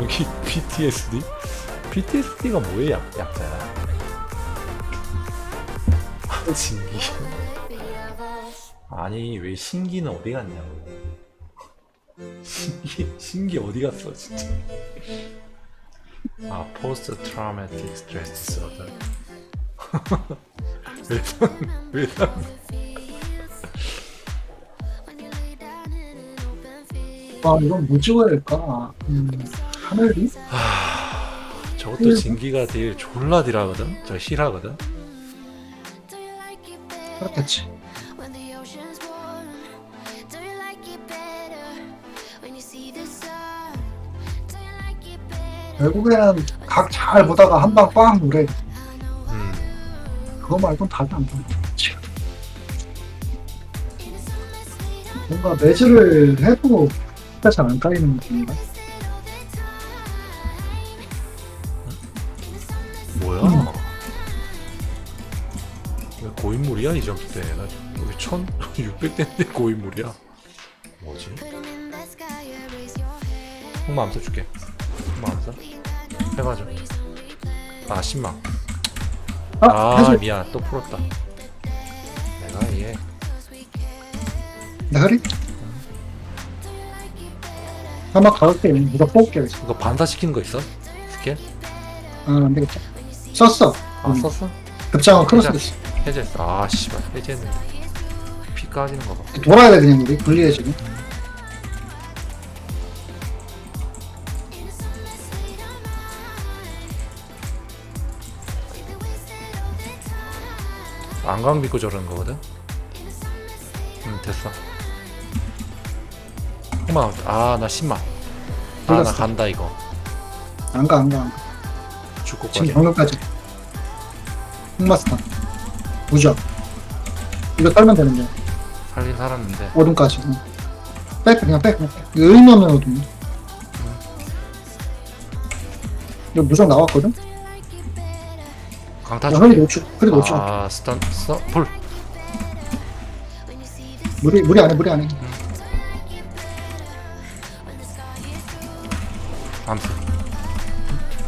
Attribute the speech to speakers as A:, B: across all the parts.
A: 여기 PTSD? PTSD가 뭐예요 약, 약자야? 아, 신기 아니 왜 신기는 어디 갔냐고 신기 신기 어디 갔어 진짜 아 포스트 트라우마틱 스트레스 디서더 왜왜
B: 아 이건 뭐 찍어야 될까? 음, 하늘이?
A: 저것도 진기가 딜 졸라 딜하거든 저 힐하거든
B: 그렇겠지. 결국에는 각 잘 보다가 한방꽝 노래.
A: 음
B: 그거 말고는 답이 안 보여. 지금. 뭔가 매즈를 해도 잘안 까이는 느낌인가?
A: 고인물이야 이 점수 때 나 여기 1600대인데 고인물이야 뭐지. 흑마 암사 줄게 흑마 암사 해봐줘 아 10만
B: 아,
A: 아 미안 또 풀었다 내가
B: 얘내 허리? 아마 가을 때 누가 뽑게 했어.
A: 이거 반사시키는 거 있어? 스킬?
B: 아, 안 되겠다. 썼어.
A: 아
B: 음,
A: 썼어?
B: 급장은 크로스 됐어.
A: 해제했어 아 씨발 해제했는데 피 까지는 거봐
B: 돌아야 돼, 그냥 우리. 분리해, 지금.
A: 안광 믿고 저러는 거거든? 응 됐어 아나 10만 아 나. 간다 이거
B: 안 가, 안 가, 안 가.
A: 죽고
B: 지금
A: 까지
B: 방금까지. 흑마스터. 무적. 이거 떨면 되는데.
A: 살긴 살았는데
B: 어둠까지. 응. 빼, 그냥 빼, 그냥 빼. 이거 의미 없는 어둠. 이거 무적 나왔거든?
A: 강타
B: 야, 흐리
A: 줄게
B: 놓쳐. 흐리 놓쳐.
A: 아 스턴 써? 불
B: 무리, 무리 안 해, 무리 안 해.
A: 암수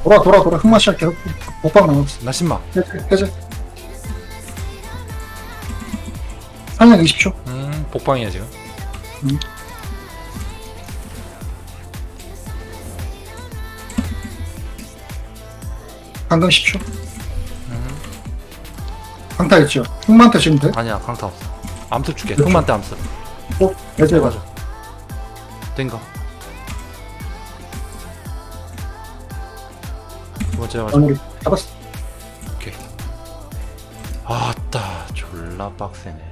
B: 돌아, 돌아, 돌아. 흑마 시작 계속. 복방 나왔어.
A: 나 10만
B: 해제, 해제. 한량 20초.
A: 음 복방이야 지금
B: 방금 10초. 강타 있죠? 흑마한테 지금 돼?
A: 아니야 강타 없어 암수 줄게 흑만 때 암수
B: 꼭 해제해봐.
A: 해가지고 된거 두 번째
B: 마무리. 잡았어.
A: 오케이 아따 졸라 빡세네